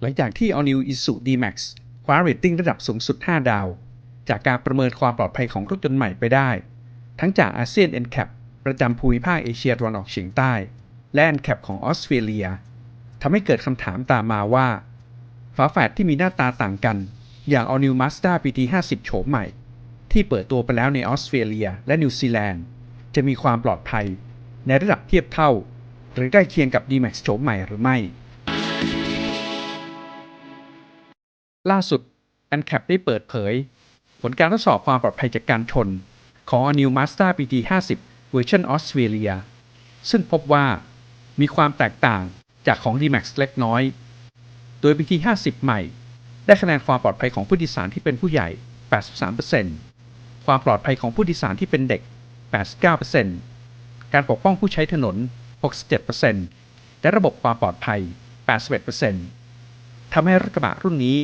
หลังจากที่ All New Isuzu D-Max คว้าเรตติ้งระดับสูงสุด 5 ดาว จากการประเมินความปลอดภัยของรถยนต์ใหม่ไปได้ ทั้งจากอาเซียน NCAP ประจำภูมิภาคเอเชียตะวันออกเฉียงใต้ และ NCAP ของออสเตรเลียทำให้เกิดคำถามตามมาว่า ฝาแฝดที่มีหน้าตาต่างกัน อย่าง All New Mazda PT50 โฉมใหม่ ที่เปิดตัวไปแล้วในออสเตรเลียและนิวซีแลนด์ จะมีความปลอดภัย ในระดับเทียบเท่า หรือใกล้เคียงกับ D-Max โฉมใหม่หรือไม่ ล่าสุด NCAP ได้เปิดเผย ผลการทดสอบความปลอดภัยจากการชน ของ a New Mazda PT50 เวอร์ชันออสเตรเลียซึ่งพบว่ามีความแตกต่างจากของ D-Max เล็กน้อย โดย PT50 ใหม่ ได้คะแนนความปลอดภัยของผู้โดยสารที่เป็นผู้ใหญ่ 83%ความปลอดภัยของผู้โดยสารที่เป็นเด็ก 89%การปกป้องผู้ใช้ถนน 67%และระบบความปลอดภัย 81%ทำให้รถกระบะรุ่นนี้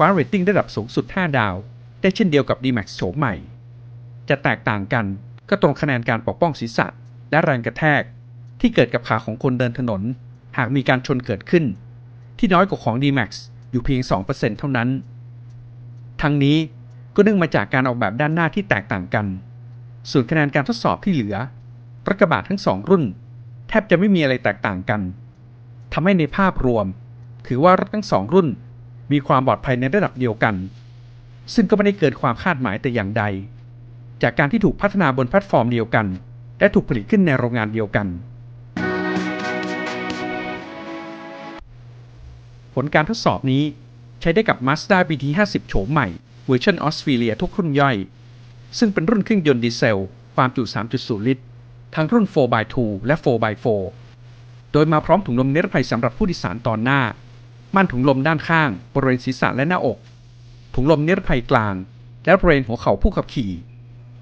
ว้าเรตติ้งระดับสูงสุด 5 ดาว ได้เช่นเดียวกับ D-Max โฉมใหม่ จะแตกต่างกันก็ตรงคะแนนการปกป้องศีรษะ และแรงกระแทก ที่เกิดกับขาของคนเดินถนน หากมีการชนเกิดขึ้น ที่น้อยกว่าของ D-Max อยู่เพียง 2%เท่านั้น ทั้งนี้ก็เนื่องมาจากการออกแบบด้านหน้าที่แตกต่างกัน ส่วนคะแนนการทดสอบที่เหลือรถกระบะทั้งสองรุ่น แทบจะไม่มีอะไรแตกต่างกันทำให้ในภาพรวม ถือว่ารถทั้งสองรุ่น มีความปลอดภัยในระดับเดียวกัน ซึ่งก็ไม่ได้เกินความคาดหมายแต่อย่างใด จากการที่ถูกพัฒนาบนแพลตฟอร์มเดียวกัน และถูกผลิตขึ้นในโรงงานเดียวกัน ผลการทดสอบนี้ใช้ได้กับ Mazda BT50 โฉมใหม่เวอร์ชันออสเตรเลียทุกรุ่นย่อย ซึ่งเป็นรุ่นเครื่องยนต์ดีเซล ความจุ 3.0 ลิตร ทั้งรุ่น 4x2 และ 4x4 โดยมาพร้อมถุงลมนิรภัยสำหรับผู้โดยสารตอนหน้า ม่านถุงลมด้านข้าง บริเวณศีรษะและหน้าอก ถุงลมนิรภัยกลาง และบริเวณหัวเข่าผู้ขับขี่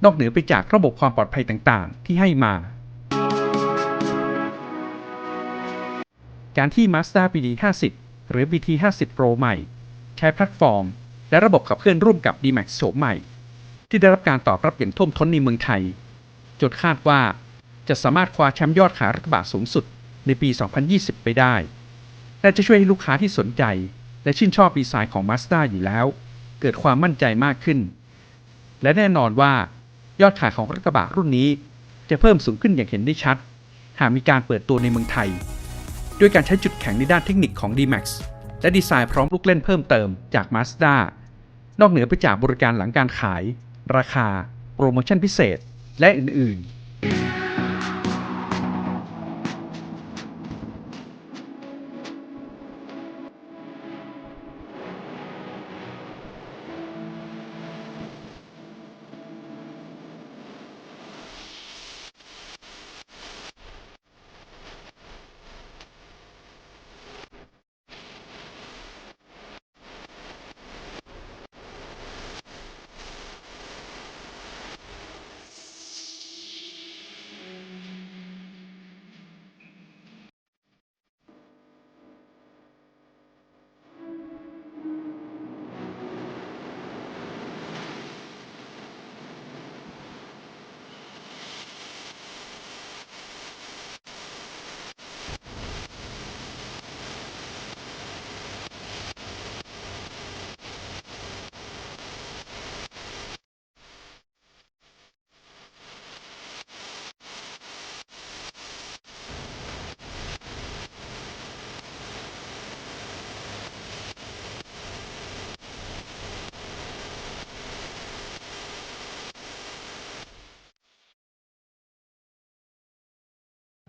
นอกเหนือไปจากระบบความปลอดภัยต่างๆ ที่ให้มา การที่ Mazda BT50 หรือ BT50 Pro ใหม่ ใช้แพลตฟอร์ม และระบบขับเคลื่อนร่วมกับ D-Max โฉมใหม่ ที่ได้รับการตอบรับอย่างท่วมท้นในเมืองไทยจนคาดว่าจะสามารถคว้าแชมป์ยอดขายรถกระบะสูงสุดในปี 2020 ไปได้ และจะช่วยให้ลูกค้าที่สนใจ และชื่นชอบดีไซน์ของ Mazda อยู่แล้ว เกิดความมั่นใจมากขึ้น และแน่นอนว่ายอดขายของรถกระบะรุ่นนี้ จะเพิ่มสูงขึ้นอย่างเห็นได้ชัด หากมีการเปิดตัวในเมืองไทย ด้วยการใช้จุดแข็งในด้านเทคนิคของ D-Max และดีไซน์พร้อมลูกเล่นเพิ่มเติมจาก Mazda นอกเหนือไปจากบริการหลังการขาย ราคา โปรโมชั่นพิเศษ และอื่น ๆ